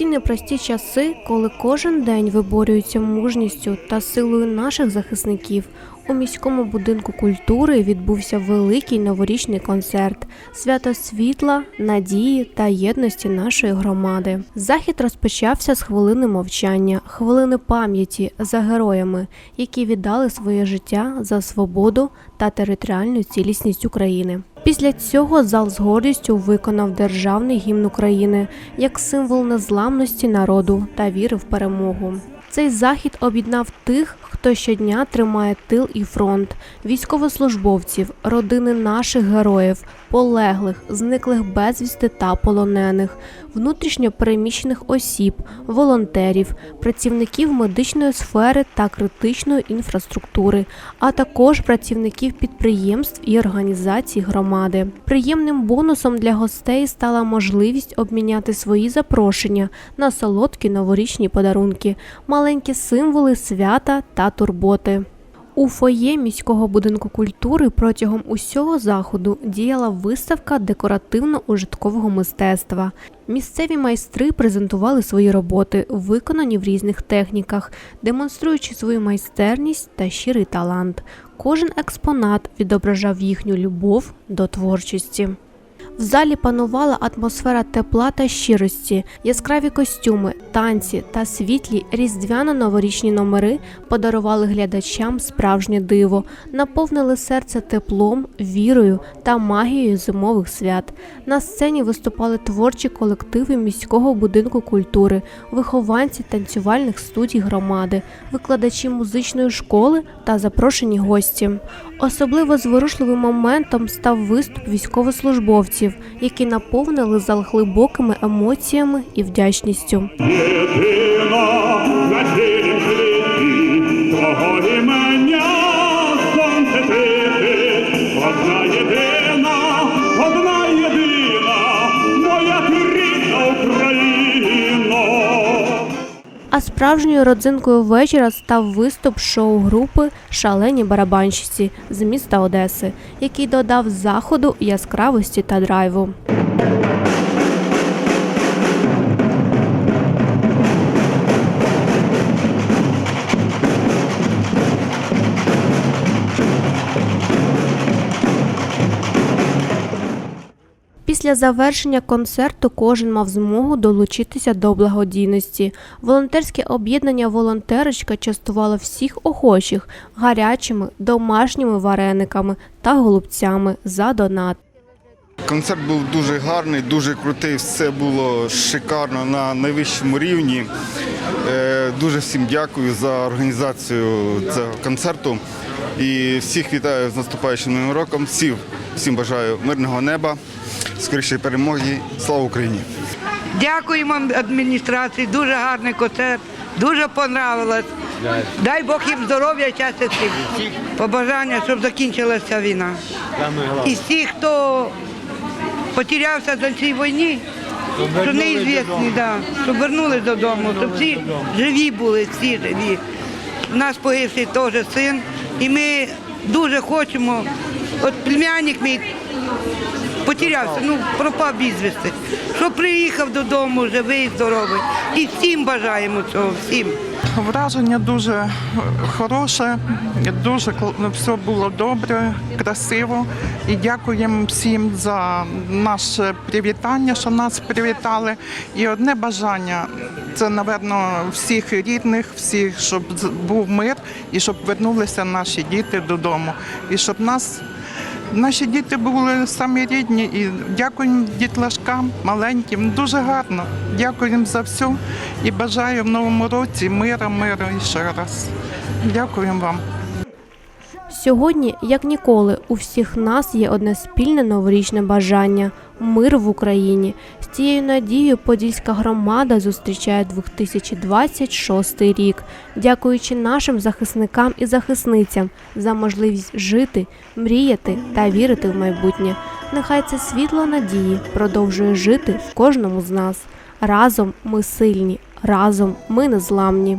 непрості часи, коли кожен день виборюється мужністю та силою наших захисників, у міському будинку культури відбувся великий новорічний концерт свято світла, надії та єдності нашої громади. Захід розпочався з хвилини мовчання, хвилини пам'яті за героями, які віддали своє життя за свободу та територіальну цілісність України. Після цього зал з гордістю виконав державний гімн України як символ незламності народу та віри в перемогу. Цей захід об'єднав тих, хто щодня тримає тил і фронт, військовослужбовців, родини наших героїв, полеглих, зниклих безвісти та полонених, внутрішньо переміщених осіб, волонтерів, працівників медичної сфери та критичної інфраструктури, а також працівників підприємств і організацій громади. Приємним бонусом для гостей стала можливість обміняти свої запрошення на солодкі новорічні подарунки, маленькі символи свята та турботи. У фоє міського будинку культури протягом усього заходу діяла виставка декоративно-ужиткового мистецтва. Місцеві майстри презентували свої роботи, виконані в різних техніках, демонструючи свою майстерність та щирий талант. Кожен експонат відображав їхню любов до творчості. В залі панувала атмосфера тепла та щирості, яскраві костюми, танці та світлі різдвяно-новорічні номери подарували глядачам справжнє диво, наповнили серце теплом, вірою та магією зимових свят. На сцені виступали творчі колективи міського будинку культури, вихованці танцювальних студій громади, викладачі музичної школи та запрошені гості. Особливо зворушливим моментом став виступ військовослужбовців, які наповнили зал глибокими емоціями і вдячністю. А справжньою родзинкою вечора став виступ шоу-групи Шалені барабанщиці з міста Одеси, який додав заходу яскравості та драйву. Після завершення концерту кожен мав змогу долучитися до благодійності. Волонтерське об'єднання Волонтерочка частувало всіх охочих гарячими домашніми варениками та голубцями за донат. Концерт був дуже гарний, дуже крутий. Все було шикарно на найвищому рівні. Е, Дуже всім дякую за організацію цього концерту. І всіх вітаю з наступаючим новим роком. Всім, всім бажаю мирного неба, скорішої перемоги. Слава Україні! Дякуємо адміністрації, дуже гарний концерт, дуже понравилось. Дай Бог їм здоров'я, щастя всім. Побажання, щоб закінчилася війна. І всі, хто потерявся за цій війні, що неізвісні, да, щоб вернулись додому, щоб всі живі були, всі живі. У нас погибший теж син, і ми дуже хочемо, от племянник мій потерявся, ну пропав безвісти, щоб приїхав додому живий, здоровий. І всім бажаємо цього, всім. Враження дуже е, хороше, дуже ну, все було добре, красиво. І дякуємо всім за наше привітання, що нас привітали. І одне бажання це, напевно, всіх рідних, всіх, щоб був мир і щоб вернулися наші діти додому. І щоб нас. Наші діти були самі рідні і дякуємо дітлашкам маленьким. Дуже гарно. Дякуємо за все і бажаю в новому році мира, миру і ще раз. Дякуємо вам. Сьогодні, як ніколи, у всіх нас є одне спільне новорічне бажання мир в Україні. З цією надією Подільська громада зустрічає 2026 рік, дякуючи нашим захисникам і захисницям за можливість жити, мріяти та вірити в майбутнє. Нехай це світло надії продовжує жити в кожному з нас. Разом ми сильні, разом ми незламні.